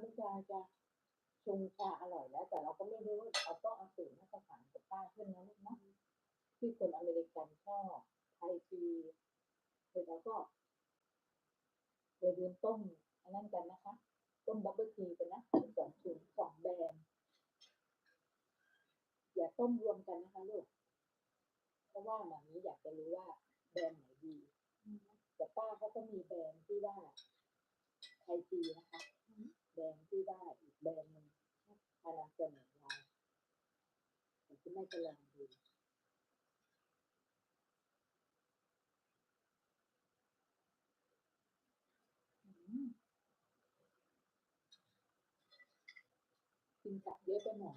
มุกดาจะชงชาอร่อยแล้ว แต่เราก็ไม่รู้ว่าเราต้องเอาสูตรมาตรฐานกับป้าขึ้นนะลูกนะที่คนอเมริกันชอบไทยทีเสร็จแล้วก็อย่าลืมต้มอันนั้นกันนะคะ ต้มบับเบิลทีกันนะสองถุงสองแบรนด์อย่าต้มรวมกันนะคะลูกเพราะว่าหมามีอยากจะรู้ว่าแบรนด์ไหนดีแต่ป้าเขาก็มีแบรนด์ที่ว่าไทยจีนะ ที่ว่าอีกแบรนด์หนึ่งมานำเสนอเราแต่ที่แม่จะลองดูกินกับเยอะไปหน่อย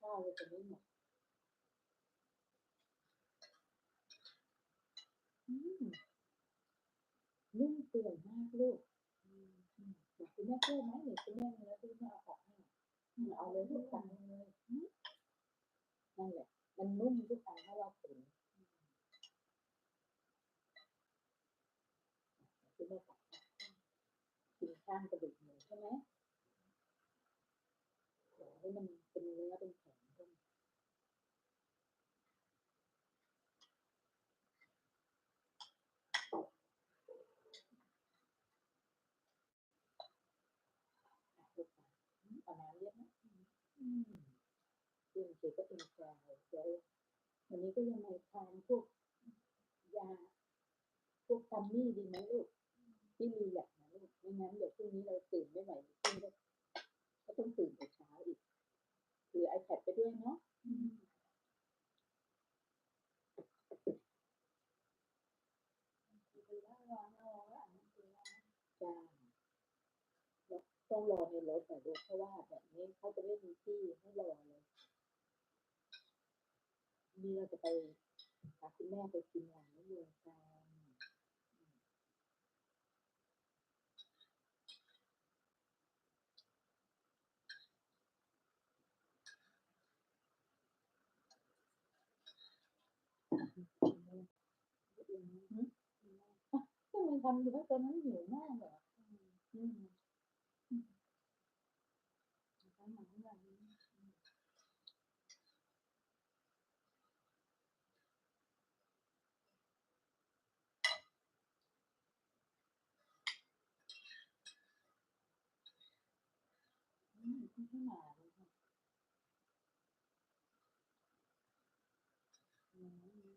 ข้าวเลยจะไม่หมดอืมนุ่มเปื่อยมาก ลูกอืมเดี๋ยวคุณแม่ช่วยไหมเดี๋ยคุณแม่มีแล้วคุณแม่เอาออกให้เอาเลยทุกครั้งเลยนั่นแหละ มันนุ่มทุกครั้งถ้าเราตุ๋นคุณแม่ตักกินข้างกระดูกหมูใช่ไหมขอให้มันเป็นเนื้อเป็นแข็งขึ้นอะลูกค้า อืมเอาน้ำเยอะนะอืมจริงๆก็เอ็นใจเดี๋ยววันนี้ก็ยังไงทานพวกยา พวกซัมมี่ดีไหมลูก ที่มีอยากนะลูกไม่งั้นเดี๋ยวพรุ่งนี้เราตื่นไม่ไหวพรุ่งนี้ก็ต้องตื่นแต่เช้าอีก คือไอแพดไปด้วยเนาะจ้าแล้ว ต้องรอในรถแต่ลูกเพราะว่าแบบนี้เขาจะไม่มีที่ให้รอเลยนี่เราจะไปพาคุณแม่ไปกินร้านนี้เลยกันทำไมทำอยู่ว่าตอนนั้นหิวมากเหรออืมอืมไม่ใช่หมาเลยค่ะอืม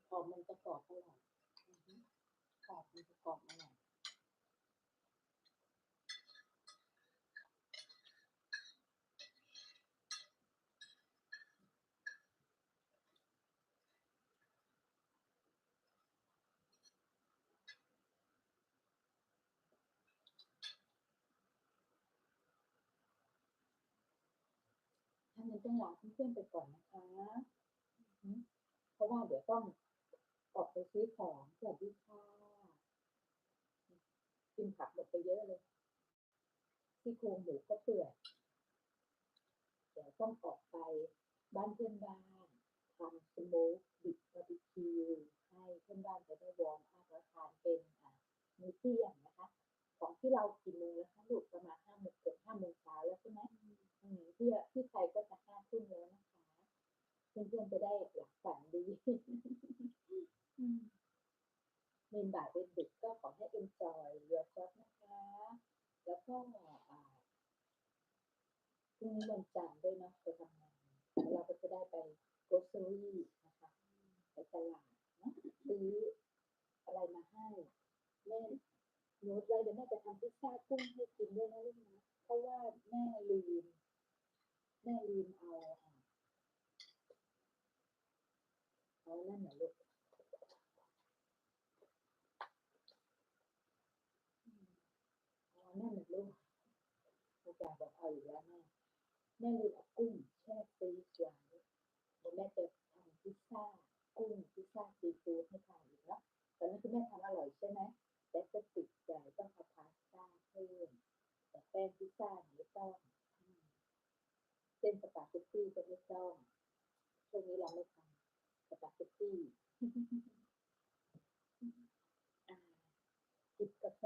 กรอบมันจะกรอบอร่อยอือฮึกรอบมันจะกรอบอร่อยถ้า มันต้องลาเพื่อนๆไปก่อนนะคะอือฮึเพราะว่าเดี๋ยวต้องออกไปซื้อของสวัสดีค่ะกินผักหมดไปเยอะเลยที่โครงหมูก็เปื่อยเดี๋ยวต้องออกไปบ้านเพื่อนบ้านทำสโมกบิดบาร์บีคิวให้เพื่อนบ้านจะได้วอร์มอัพแล้วทานเป็นอ่ามื้อเที่ยงนะคะ ของที่เรากี่โมงแล้วคะลูกประมาณห้าโมงเกือบห้าโมงเช้าแล้วใช่ไหมอืมที่ที่ไทยก็จะห้าทุ่มแล้วนะคะ เพื่อนๆจะได้หลับฝันดีอืมเมนบ่ายเป็นดึกก็ขอให้ enjoy yourself นะคะ แล้วก็อ่าพรุ่งนี้วันจันทร์ด้วยเนาะไปทำงานแล้วเราก็จะได้ไป grocery นะคะไปตลาดเนาะซื้ออะไรมาให้แม่หนูเลยเดี๋ยวแม่จะทำพิซซ่ากุ้งให้กินด้วยนะลูกนะเพราะว่าแม่ลืมแม่ลืมเอาอ่าเอา นั่นน่ะลูกเอนั่นน่ะลูกโอกาสบอกเอาอยู่แล้วแม่แม่ลืมเอากุ้งแช่ฟรีซไว้เดี๋ยวแม่จะทำพิซซ่ากุ้งพิซซ่าซีฟู้ดให้ทานอีกเนาะตอนนี้คุณแม่ทำอร่อยใช่ไหมแต่ก็ติดใจต้องเอาพาสต้าเพิ่มแต่แป้งพิซซ่าไม่ต้องเส้นสปาเกตตี้ก็ไม่ต้องช่วงนี้เราไม่ทำ สปาเกตตี้อ่าจิบกาแฟ